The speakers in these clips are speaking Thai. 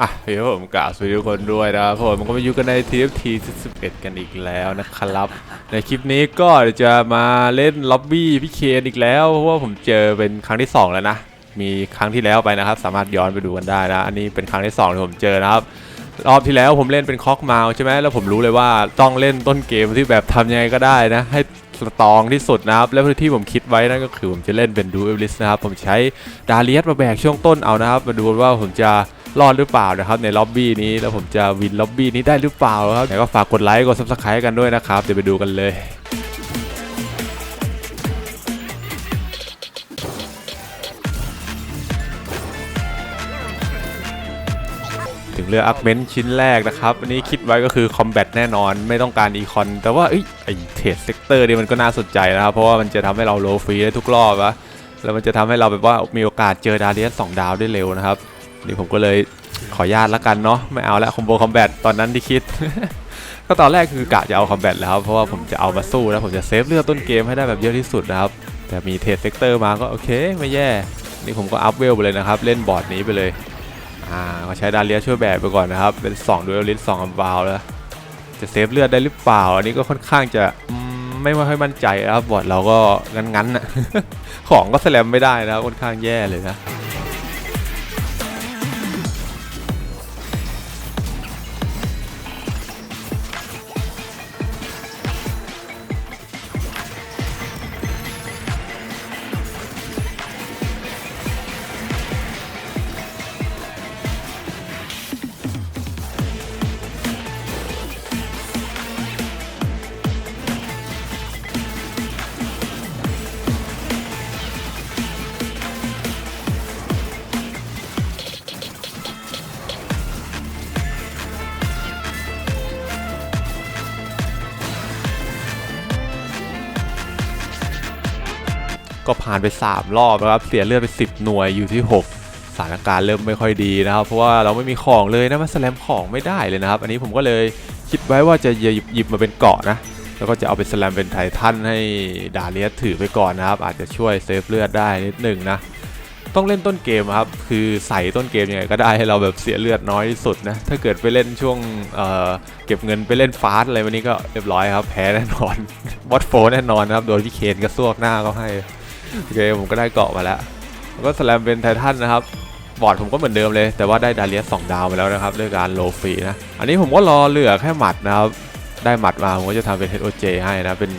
อะเดี๋ยวผมกล่าวสวัสดีทุกคนด้วยนะครับผมก็มาอยู่กันใน TFT 11กันอีกแล้วนะครับ ในคลิปนี้ก็จะมาเล่นล็อบบี้พี่เคนอีกแล้ว เพราะว่าผมเจอเป็นครั้งที่ 2 แล้วนะ มีครั้งที่แล้วไปนะครับ สามารถย้อนไปดูกันได้นะ อันนี้เป็นครั้งที่2ที่ผมเจอนะครับรอบที่แล้วผมเล่นเป็นคอกเมาใช่ไหมแล้วผมรู้เลยว่าต้องเล่นต้นเกมที่แบบทำยังไงก็ได้นะ ให้สตองที่สุดนะครับ แล้วที่ผมคิดไว้นั่นก็คือผมจะเล่นเป็นดูเอลิสนะครับ ผมใช้ดาเลียสมาแบกช่วงต้นเอานะครับ มาดูว่าผมจะ รอดหรือเปล่านะครับในล็อบบี้นี้แล้วผมจะวินล็อบบี้นี้ได้หรือเปล่าครับแต่ก็ฝากกดไลค์กดซับสไครต์กันด้วยนะครับเดี๋ยวไปดูกันเลยถึงเรืออัพเมนชิ้นแรกนะครับ อันนี้คิดไว้ก็คือคอมแบทแน่นอนไม่ต้องการอีคอนแต่ว่าเอ้ยไอเทรดเซกเตอร์นี่มันก็น่าสนใจนะครับ เพราะว่ามันจะทำให้เราโลฟรีได้ทุกรอบวะแล้วมันจะทำให้เราแบบว่ามีโอกาสเจอดาเลียสสองดาวได้เร็วนะครับ นี่ผมก็เลยขออนุญาตละกันเนาะไม่เอาละคอมโบคอมแบทตอนนั้นที่คิด ก็ตอนแรกคือกะจะเอาคอมแบทแล้วครับเพราะว่าผมจะเอามาสู้แล้วผมจะเซฟเลือดต้นเกมให้ได้แบบเยอะที่สุดนะครับ แต่มีเทรดเซกเตอร์มาก็โอเคไม่แย่ นี่ผมก็อัพเวลไปเลยนะครับ เล่นบอร์ดนี้ไปเลยอ่าก็ใช้ดาเลียช่วยแบกไปก่อนนะครับ เป็น2ดูเอลิส2อัมบาวแล้วจะเซฟเลือดได้หรือเปล่า อันนี้ก็ค่อนข้างจะไม่ค่อยมั่นใจนะครับบอร์ดเราก็งั้นๆนะของก็แสลมไม่ได้นะค่อนข้างแย่เลยนะ ก็ผ่านไป 3 รอบนะครับ เสียเลือดไป 10 หน่วยอยู่ที่ 6 สถานการณ์เริ่มไม่ค่อยดีนะครับ เพราะว่าเราไม่มีของเลยนะมันสแลมของไม่ได้เลยนะครับ อันนี้ผมก็เลยคิดไว้ว่าจะหยิบหยิบมาเป็นเกาะนะ แล้วก็จะเอาไปสแลมเป็นไททันให้ดาเลียสถือไปก่อนนะครับ อาจจะช่วยเซฟเลือดได้นิดหนึ่งนะ ต้องเล่นต้นเกมครับ คือใส่ต้นเกมยังไงก็ได้ให้เราแบบเสียเลือดน้อยที่สุดนะ ถ้าเกิดไปเล่นช่วงเเก็บเงินไปเล่นฟาสต์อะไรวันนี้ก็เรียบร้อยครับ แพ้แน่นอนบอสโฟแน่นอนนะครับ โดนพี่เคนกระซวกหน้าเขาให้ โอเคผมก็ได้เกาะมาแล้วแล้วก็สแลมเป็นไททันนะครับบอร์ดผมก็เหมือนเดิมเลย แต่ว่าได้ดาเลียสสองดาวมาแล้วนะครับด้วยการโลฟรีนะ อันนี้ผมก็รอเหลือแค่หมัดนะครับ ได้หมัดมาผมก็จะทำเป็น HOJ ให้นะเป็น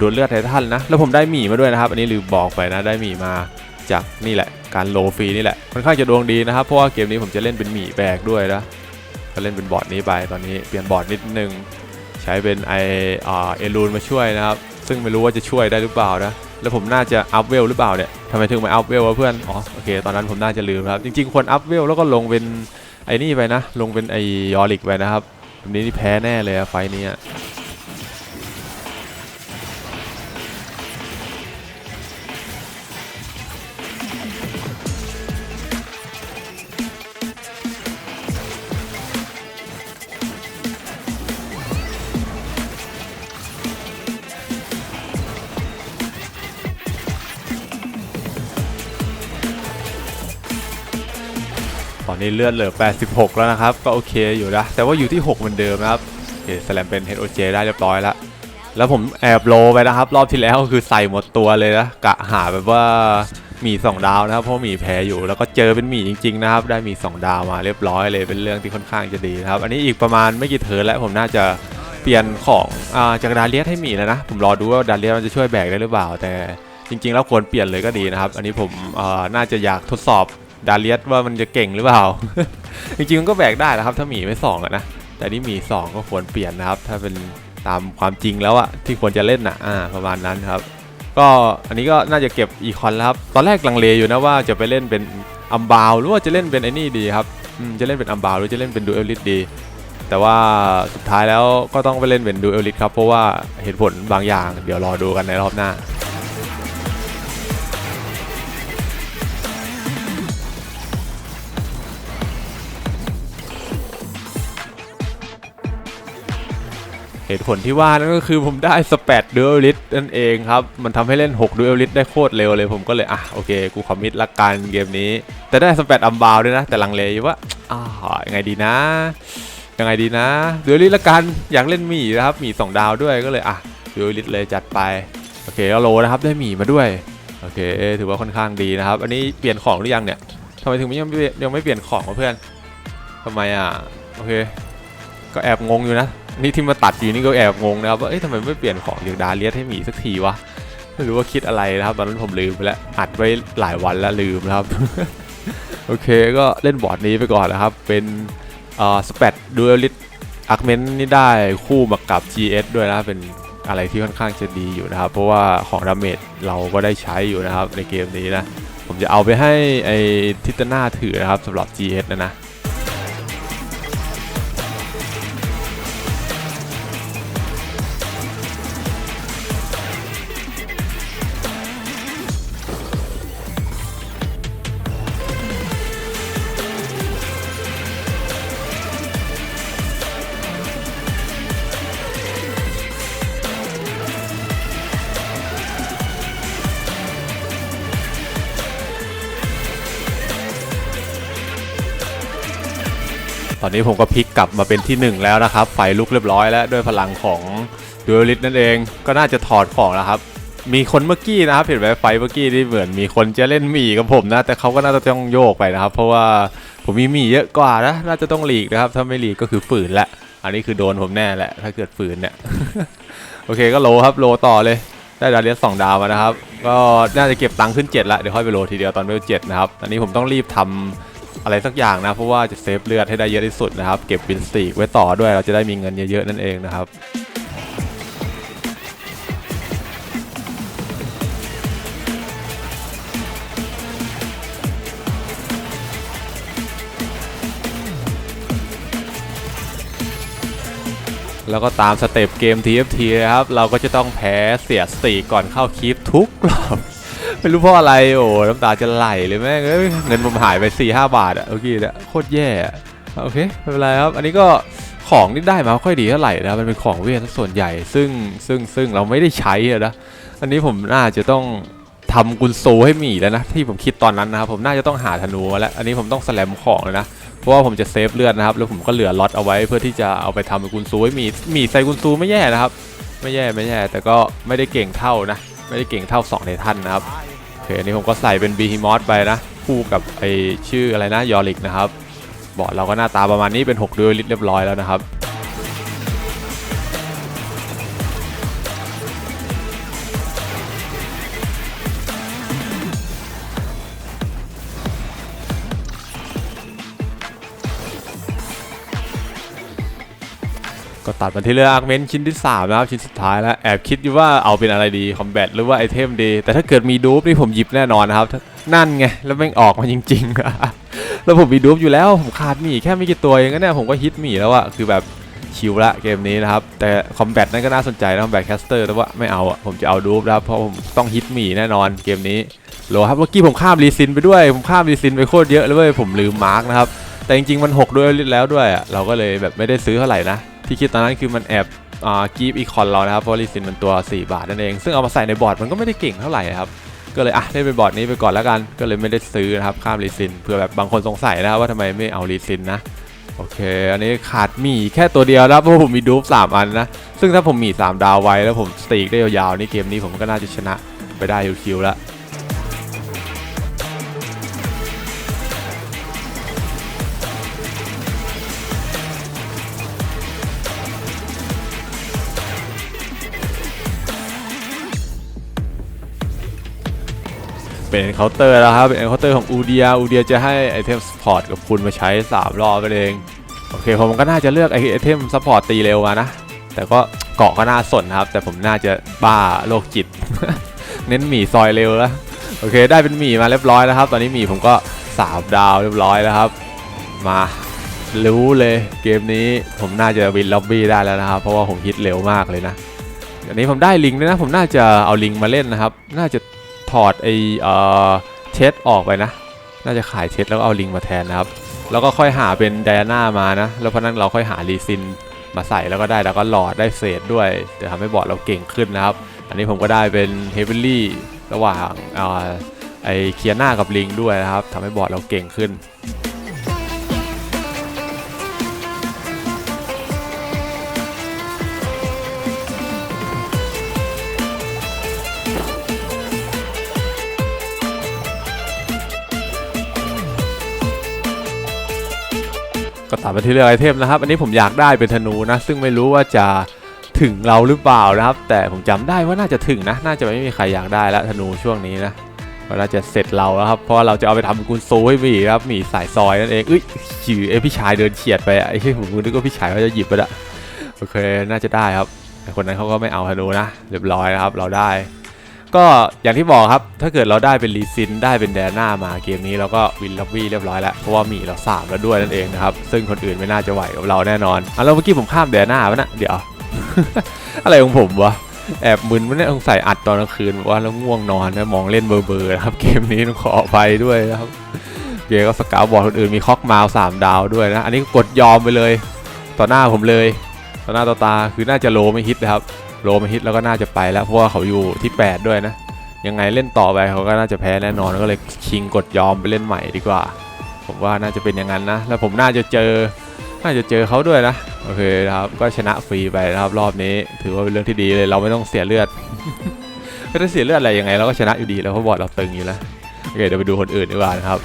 ดวลเลือดไททันนะ แล้วผมได้หมีมาด้วยนะครับ อันนี้ลืมบอกไปนะได้หมีมาจากนี่แหละ การโลฟรีนี่แหละค่อนข้างจะดวงดีนะครับเพราะว่าเกมนี้ผมจะเล่นเป็นหมีแบกด้วยนะก็เล่นเป็นบอร์ดนี้ไปตอนนี้เปลี่ยนบอร์ดนิดนึงใช้เป็นไอเอลูนมาช่วยนะครับซึ่งไม่รู้ว่าจะช่วยได้หรือเปล่านะ แล้วผมน่าจะอัพเวลหรือเปล่าเนี่ยทำไมถึงไม่อัพเวลวะเพื่อน อ๋อโอเคตอนนั้นผมน่าจะลืมครับ จริงๆควรอัพเวลแล้วก็ลงเป็นไอ้นี่ไปนะ ลงเป็นไอยอริกไปนะครับแบบนี้นี่แพ้แน่เลยอะไฟนี้ นนี้เลือดเหลือ 86 แล้วนะครับ ก็โอเคอยู่นะ แต่ว่าอยู่ที่ 6 เหมือนเดิมนะครับโอเคสแลมเป็น HOJ ได้เรียบร้อยแล้ว แล้วผมแอบโลไปนะครับ รอบที่แล้วคือใส่หมดตัวเลยนะ กะหาแบบว่าหมี2ดาวนะครับ เพราะหมีแพ้อยู่ แล้วก็เจอเป็นหมีจริงๆนะครับ ได้หมี2ดาวมาเรียบร้อยเลย เป็นเรื่องที่ค่อนข้างจะดีนะครับ อันนี้อีกประมาณไม่กี่เทิร์นแล้วผมน่าจะเปลี่ยนของอ่าจากดาเลียสให้หมีแล้วนะ ผมรอดูว่าดาเลียสมันจะช่วยแบกได้หรือเปล่า แต่จริงๆ แล้วควรเปลี่ยนเลยก็ดีนะครับ อันนี้ผมอ่าน่าจะอยากทดสอบ ดาเลียสว่ามันจะเก่งหรือเปล่า จริงๆมันก็แบกได้นะครับ ถ้าหมีไม่สองอะนะ แต่นี่หมีสองก็ควรเปลี่ยนนะครับ ถ้าเป็นตามความจริงแล้วอะที่ควรจะเล่นนะอ่าประมาณนั้นครับ ก็อันนี้ก็น่าจะเก็บอีคอนแล้วครับ ตอนแรกลังเลอยู่นะว่าจะไปเล่นเป็นอัมบาวหรือว่าจะเล่นเป็นไอ้นี่ดีครับจะเล่นเป็นอัมบาวหรือจะเล่นเป็นดูเอลลิสดี แต่ว่าสุดท้ายแล้วก็ต้องไปเล่นเป็นดูเอลิสครับ เพราะว่าเหตุผลบางอย่าง เดี๋ยวรอดูกันในรอบหน้า เหตุผลที่ว่านั่นก็คือผมได้สเปดดูเอลิสนั่นเองครับ มันทำให้เล่น6ดูเอลิสได้โคตรเร็วเลยผมก็เลยอะโอเค กูคอมมิตละกันเกมนี้ แต่ได้สเปดอัมบาวด้วยนะ แต่ลังเลอยู่ว่าอ่ายังไงดีนะ ยังไงดีนะดูเอลิสละกันอยากเล่นหมีนะครับหมีสองดาวด้วยก็เลยอะดูเอลิสเลยจัดไปโอเคก็โลนะครับได้หมีมาด้วยโอเคถือว่าค่อนข้างดีนะครับ อันนี้เปลี่ยนของหรือยังเนี่ยทำไมถึงยังไม่ยังไม่เปลี่ยนของวะเพื่อนทำไมอะโอเค ก็แอบงงอยู่นะ นี่ที่มาตัดอยู่นี่ก็แอบงงนะครับว่าเอ้ยทำไมไม่เปลี่ยนของอย่างดาเลียสให้หมีสักทีวะไม่รู้ว่าคิดอะไรนะครับ ตอนนั้นผมลืมไปแล้วอัดไว้หลายวันแล้วลืมนะครับ โอเคก็เล่นบอร์ดนี้ไปก่อนนะครับ เป็นอ่อสเปดดูเอลิสอาร์เมนนี่ได้คู่มากับ GS ด้วยนะเป็นอะไรที่ค่อนข้างจะดีอยู่นะครับ เพราะว่าของดาเมจเราก็ได้ใช้อยู่นะครับในเกมนี้นะ ผมจะเอาไปให้ไอทิตนาถือนะครับสำหรับ GS นะนะ อนนี้ผมก็พลิกกลับมาเป็นที่หนึ่งแล้วนะครับ ไฟลุกเรียบร้อยแล้วด้วยพลังของดูเอลิสนั่นเองก็น่าจะถอดของแล้วครับ มีคนเมื่อกี้นะครับเห็นไหมไฟเมื่อกี้ที่เหมือนมีคนจะเล่นหมีกับผมนะ แต่เขาก็น่าจะต้องโยกไปนะครับ เพราะว่าผมมีหมีเยอะกว่านะน่าจะต้องหลีกนะครับ ถ้าไม่หลีกก็คือฝืนแหละ อันนี้คือโดนผมแน่แหละ ถ้าเกิดฝืนเนี่ยโอเคก็โลครับโลต่อเลยได้ดาวเลียสสองดาวมานะครับ ก็น่าจะเก็บตังค์ขึ้น7ละเดี๋ยวค่อยไปโลทีเดียวตอนเวลเจ็ดนะครับอันนี้ผมต้องรีบทำ อะไรสักอย่างนะ เพราะว่าจะเซฟเลือดให้ได้เยอะที่สุดนะครับ เก็บบินสตีไว้ต่อด้วยเราจะได้มีเงินเยอะๆนั่นเองนะครับแล้วก็ตามสเต็ปเกม TFT นะครับ เราก็จะต้องแพ้เสียสติก่อนเข้าคลิปทุกรอบ ไม่รู้เพราะอะไร โอ้น้ำตาจะไหลเลยแม่งเอ้ยเงินผมหายไป4ี่ห้าบาทอะโอเคเนี่ยโคตรแย่อะโอเคไม่เป็นไรครับ อันนี้ก็ของที่ได้มาค่อยดีเท่าไหร่นะมันเป็นของเวทส่วนใหญ่ ซึ่งซึ่งซึ่งเราไม่ได้ใช้อะนะอันนี้ผมน่าจะต้องทำกุนโซให้หมีแล้วนะที่ผมคิดตอนนั้นนะครับผมน่าจะต้องหาธนูแล้วอันนี้ผมต้องแสลมของเลยนะเพราะว่าผมจะเซฟเลือดนะครับแล้วผมก็เหลือล็อตเอาไว้เพื่อที่จะเอาไปทำเป็นกุนซูให้หมีหมีใส่กุนซูไม่แย่นะครับ ไม่แย่ไม่แย่ แต่ก็ไม่ได้เก่งเท่านะ ไม่ได้เก่งเท่า2ในท่านนะครับ เคอันนี้ผมก็ใส่เป็นบีฮิมอสไปนะคู่กับไอชื่ออะไรนะยอริกนะครับบอร์ดเราก็หน้าตาประมาณนี้เป็น6ดูลิตรเรียบร้อยแล้วนะครับ ก็ตัดมาที่เรื่องอาร์เมนชิ้นที่ 3 นะครับ ชิ้นสุดท้ายแล้ว แอบคิดอยู่ว่าเอาเป็นอะไรดี คอมแบทหรือว่าไอเทมดี แต่ถ้าเกิดมีดูปนี่ผมหยิบแน่นอนนะครับ นั่นไง แล้วแม่งออกมาจริงๆ แล้วผมมีดูปอยู่แล้ว ผมขาดหมีแค่ไม่กี่ตัวเองก็เนี่ยผมก็ฮิตหมีแล้วอะคือแบบชิวละเกมนี้นะครับ แต่คอมแบทนั่นก็น่าสนใจนะคอมแบทแคสเตอร์แต่ว่าไม่เอาอะผมจะเอาดูปนะครับเพราะผมต้องฮิตหมีแน่นอนเกมนี้โหลครับเมื่อกี้ผมข้ามรีซินไปด้วยผมข้ามรีซินไปโคตรเยอะเลยเว้ยผมลืมมาร์กนะครับแต่จริงๆมัน 6 ด้วยแล้วด้วยอะเราก็เลยแบบไม่ได้ซื้อเท่าไหร่นะ ที่คิดตอนนั้นคือมันแอบอ่ากีฟอีคอนเรานะครับเพราะรีซินมันตัว 4 บาทนั่นเอง ซึ่งเอามาใส่ในบอร์ดมันก็ไม่ได้เก่งเท่าไหร่ครับก็เลยอะเล่นไปบอร์ดนี้ไปก่อนแล้วกัน ก็เลยไม่ได้ซื้อนะครับข้ามรีซินเผื่อแบบบางคนสงสัยนะครับว่าทำไมไม่เอารีซินนะโอเค อันนี้ขาดมีแค่ตัวเดียวนะเพราะผมมีดูฟสามอันนะ ซึ่งถ้าผมมี 3 ดาวไว้แล้วผมสตีกได้ยาวๆนี่เกมนี้ผมก็น่าจะชนะไปได้คิวๆแล้ว เป็นเคาน์เตอร์แล้วครับเป็นเคาน์เตอร์ของอูเดียอูเดียจะให้ไอเทมสปอร์ตกับคุณมาใช้ 3 รอบไปเองโอเคผมก็น่าจะเลือกไอเทมสปอร์ตตีเร็วมานะ แต่ก็เกาะก็น่าสนครับ แต่ผมน่าจะบ้าโรคจิต เน้นหมีซอยเร็วแล้วโอเค ได้เป็นหมีมาเรียบร้อยแล้วครับ ตอนนี้หมีผมก็3ดาวเรียบร้อยแล้วครับ มารู้เลยเกมนี้ผมน่าจะวินล็อบบี้ได้แล้วนะครับ เพราะว่าผมฮิตเร็วมากเลยนะอันนี้ผมได้ลิงด้วยนะ ผมน่าจะเอาลิงมาเล่นนะครับ น่าจะ ถอดไอเอ่อเทสออกไปนะ น่าจะขายเทสแล้วก็เอาลิงมาแทนนะครับ แล้วก็ค่อยหาเป็นไดอาน่ามานะ แล้วเพราะนั้นเราค่อยหารีซินมาใส่แล้วก็ได้แล้วก็หลอดได้เศษด้วยจะทำให้บอร์ดเราเก่งขึ้นนะครับ อันนี้ผมก็ได้เป็นเฮเวลลี่ระหว่างอไอเคียนากับลิงด้วยนะครับทำให้บอร์ดเราเก่งขึ้น ก็ตัดมาที่เรื่องไอเทมนะครับ อันนี้ผมอยากได้เป็นธนูนะ ซึ่งไม่รู้ว่าจะถึงเราหรือเปล่านะครับ แต่ผมจำได้ว่าน่าจะถึงนะ น่าจะไม่มีใครอยากได้แล้วธนูช่วงนี้นะก็น่าจะเสร็จเราแล้วครับ เพราะว่าเราจะเอาไปทำเป็นกุนซูให้หมีครับหมีสายซอยนั่นเองเอ้ยชื่อเอ้พี่ชายเดินเฉียดไปอะไอ้ที่ผมนึกว่าพี่ชายเขาจะหยิบไปละโอเค น่าจะได้ครับแต่คนนั้นเขาก็ไม่เอาธนูนะ เรียบร้อยนะครับ เราได้ ก็อย่างที่บอกครับ ถ้าเกิดเราได้เป็นลีซินได้เป็นแดน่ามาเกมนี้เราก็วินล็อบบี้เรียบร้อยแล้ว เพราะว่ามีเราสามแล้วด้วยนั่นเองนะครับ ซึ่งคนอื่นไม่น่าจะไหวกับเราแน่นอนอะแล้วเมื่อกี้ผมข้ามแดน่าไปนะเดี๋ยว อะไรของผมวะแอบมึนไม่ได้สงใสัยอัดตอนกลางคืนว่าแล้วง่วงนอนนะมองเล่นเบอร์เบอร์นะครับ เกมนี้ต้องขออภัยด้วยนะครับเกมก็สกาวบอร์ดคนอื่นมีคอกมาสามดาวด้วยนะ อันนี้ก็กดยอมไปเลย ต่อหน้าผมเลย ต่อหน้าต่อตาคือน่าจะโลไม่ฮิตนะครับ โลไม่ฮิตแล้วก็น่าจะไปแล้วเพราะว่าเขาอยู่ที่ 8 ด้วยนะ ยังไงเล่นต่อไปเขาก็น่าจะแพ้แน่นอนก็เลยชิงกดยอมไปเล่นใหม่ดีกว่า ผมว่าน่าจะเป็นอย่างนั้นนะ แล้วผมน่าจะเจอน่าจะเจอเขาด้วยนะโอเคนะครับก็ชนะฟรีไปนะครับรอบนี้ ถือว่าเป็นเรื่องที่ดีเลยเราไม่ต้องเสียเลือดไม่ได้เสียเลือดอะไรยังไงเราก็ชนะอยู่ดีแล้วเพราะบอร์ดเราตึงอยู่แล้วโอเคเดี๋ยวไปดูคนอื่นดีกว่านะครับ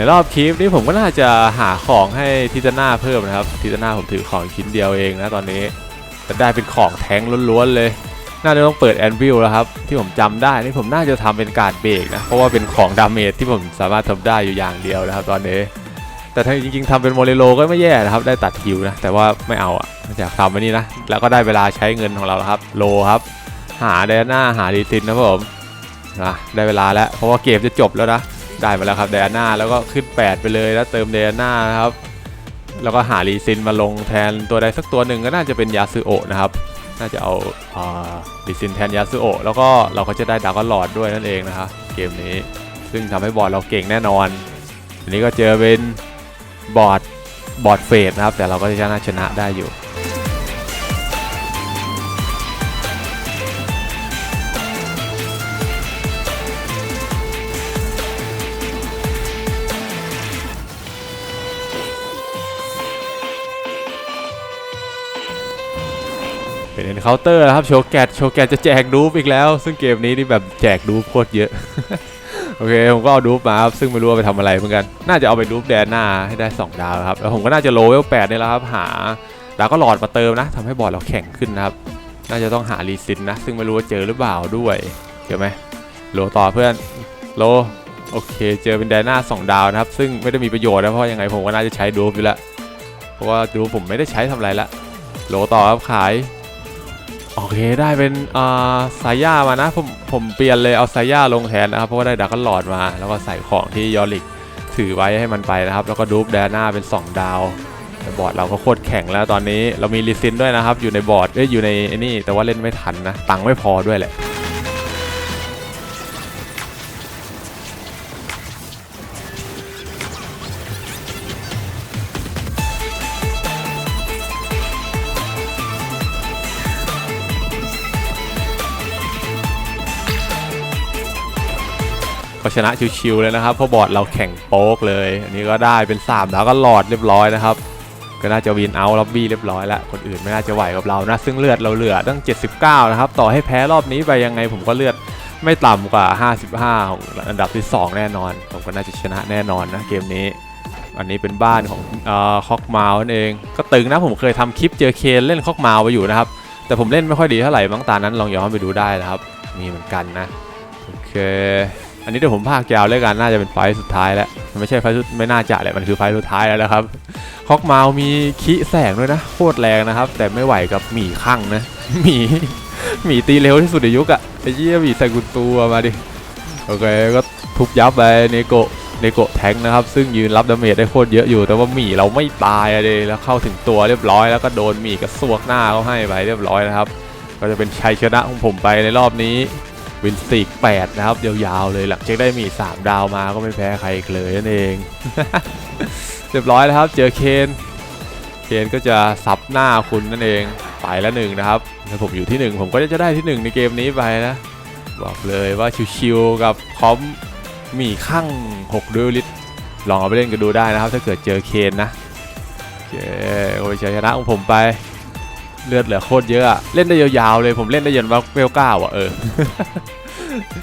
ในรอบคลิปนี้ผมก็น่าจะหาของให้ทิตาน่าเพิ่มนะครับทิตาน่าผมถือของชิ้นเดียวเองนะตอนนี้แต่ได้เป็นของแท้งล้วนๆเลย น่าจะต้องเปิดแอนวิลแล้วครับที่ผมจำได้นี่ผมน่าจะทำเป็นการเบรกนะเพราะว่าเป็นของดาเมจที่ผมสามารถทำได้อยู่อย่างเดียวนะครับ ตอนนี้ แต่ถ้าจริงๆทำเป็นโมเรโลก็ไม่แย่นะครับ ได้ตัดคิวนะแต่ว่าไม่เอาอะอยากทำอันนี้นะแล้วก็ได้เวลาใช้เงินของเราแล้วครับ โลครับ หาเดน่าหาดีซินนะผมนะได้เวลาแล้วเพราะว่าเกมจะจบแล้วนะ ได้มาแล้วครับเดน่าแล้วก็ขึ้น 8 ไปเลยแล้วเติมเดน่านะครับ แล้วก็หารีซินมาลงแทนตัวใดสักตัวหนึ่งก็น่าจะเป็นยาซึโอะนะครับ น่าจะเอาอ่ารีซินแทนยาซึโอะแล้วก็เราก็จะได้ดาวก็หลอดด้วยนั่นเองนะครับเกมนี้ซึ่งทำให้บอร์ดเราเก่งแน่นอน อันนี้ก็เจอเป็นบอร์ดบอร์ดเฟสนะครับ แต่เราก็จะน่าชนะได้อยู่ เคาน์เตอร์นะครับโชแกตโชแกตจะแจกดูปอีกแล้ว ซึ่งเกมนี้นี่แบบแจกดูปโคตรเยอะ โอเค ผมก็เอาดูปมาครับซึ่งไม่รู้ว่าไปทำอะไรเหมือนกัน น่าจะเอาไปดูปแดนหน้าให้ได้ 2 ดาวครับแล้วผมก็น่าจะโลเวล8นี่แหละครับหาดาวก็หลอดมาเติมนะทำให้บอร์ดเราแข็งขึ้นนะครับ น่าจะต้องหารีซินนะ ซึ่งไม่รู้ว่าเจอหรือเปล่าด้วยเจอไหมโลต่อเพื่อนโลโอเค เจอเป็นแดนหน้า2ดาวนะครับ ซึ่งไม่ได้มีประโยชน์นะเพราะยังไงผมก็น่าจะใช้ดูปอยู่แล้วเพราะว่าดูผมไม่ได้ใช้ทำอะไรละโลต่อครับขาย โอเคได้เป็นอ่าสายย่ามานะผมผมเปลี่ยนเลยเอาสายย่าลงแทนนะครับเพราะว่าได้ดักกันหลอดมา แล้วก็ใส่ของที่ยอริกถือไว้ให้มันไปนะครับ แล้วก็ดูปแดน่าเป็น 2 ดาวแต่บอร์ดเราก็โคตรแข็งแล้วตอนนี้เรามีลิซินด้วยนะครับ อยู่ในบอร์ดเอ้ยอยู่ในนี่แต่ว่าเล่นไม่ทันนะ ตังค์ไม่พอด้วยแหละ ชนะชิวๆเลยนะครับเพราะบอร์ดเราแข่งโป๊กเลย อันนี้ก็ได้เป็น3แล้วก็หลอดเรียบร้อยนะครับก็น่าจะวินเอาล็อบบี้เรียบร้อยแล้วคนอื่นไม่น่าจะไหวกับเรานะ ซึ่งเลือดเราเหลือตั้ง 79 นะครับ ต่อให้แพ้รอบนี้ไปยังไงผมก็เลือดไม่ต่ำกว่า 55ของอันดับที่ 2 แน่นอน ผมก็น่าจะชนะแน่นอนนะเกมนี้ อันนี้เป็นบ้านของเอ่อคอกมาวนั่นเอง ก็ตึงนะผมเคยทำคลิปเจอเคนเล่นคอกมาวไปอยู่นะครับ แต่ผมเล่นไม่ค่อยดีเท่าไหร่บางตานั้นลองย้อนไปดูได้นะครับ มีเหมือนกันนะ โอเค อันนี้เดี๋ยวผมพากยาวเลยกันน่าจะเป็นไฟสุดท้ายแล้วมันไม่ใช่ไฟสุดไม่น่าจะแหละมันคือไฟล์สุดท้ายแล้วนะครับคอกมาวมีคิแสงด้วยนะโคตรแรงนะครับ แต่ไม่ไหวกับหมีข้างนะหมีหมีตีเร็วที่สุดในยุคอะไอ้เยี่ยหมีใส่กุญตัวมาดิโอเคก็ทุบยับไปเนโกะเนโกะแทงนะครับ ซึ่งยืนรับดาเมจได้โคตรเยอะอยู่ แต่ว่าหมีเราไม่ตายเลยแล้วเข้าถึงตัวเรียบร้อยแล้วก็โดนหมีกระซวกหน้าเขาให้ไปเรียบร้อยนะครับ ก็จะเป็นชัยชนะของผมไปในรอบนี้ วินสติก8นะครับยาวๆเลยหลังจากได้มี 3 ดาวมาก็ไม่แพ้ใครอีกเลยนั่นเอง เรียบร้อยแล้วครับ เจอเคนเคนก็จะซับหน้าคุณนั่นเองไปแล้วหนึ่งนะครับถ้าผมอยู่ที่หนึ่งผมก็จะได้ที่หนึ่งในเกมนี้ไปนะ บอกเลยว่าชิวๆกับพร้อมมีข้าง6ดูลิตรลองเอาไปเล่นกันดูได้นะครับ ถ้าเกิดเจอเคนนะโอเคโอ้ยชัยชนะของผมไป เลือดเหลือโคตรเยอะอะเล่นได้ยาวๆเลยผมเล่นได้ยันว่าเวลเก้าอะเออ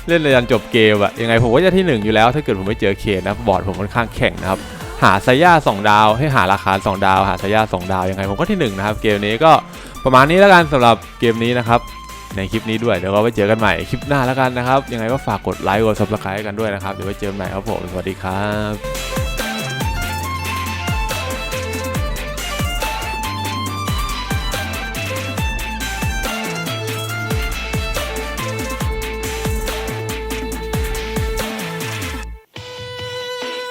เล่นได้ยันจบเกมอะยังไงผมก็จะที่หนึ่งอยู่แล้ว ถ้าเกิดผมไม่เจอเคนนะบอร์ดผมค่อนข้างแข็งนะครับหาไซย่า2ดาว ให้หาราคา 2 ดาว หาไซย่า2ดาวยังไงผมก็ที่หนึ่งนะครับเกมนี้ก็ประมาณนี้แล้วกันสำหรับเกมนี้นะครับในคลิปนี้ด้วยเดี๋ยวเราไปเจอกันใหม่คลิปหน้าแล้วกันนะครับยังไงก็ฝากกดไลค์กด subscribe กันด้วยนะครับเดี๋ยวไว้เจอกันใหม่ครับผมสวัสดีครับ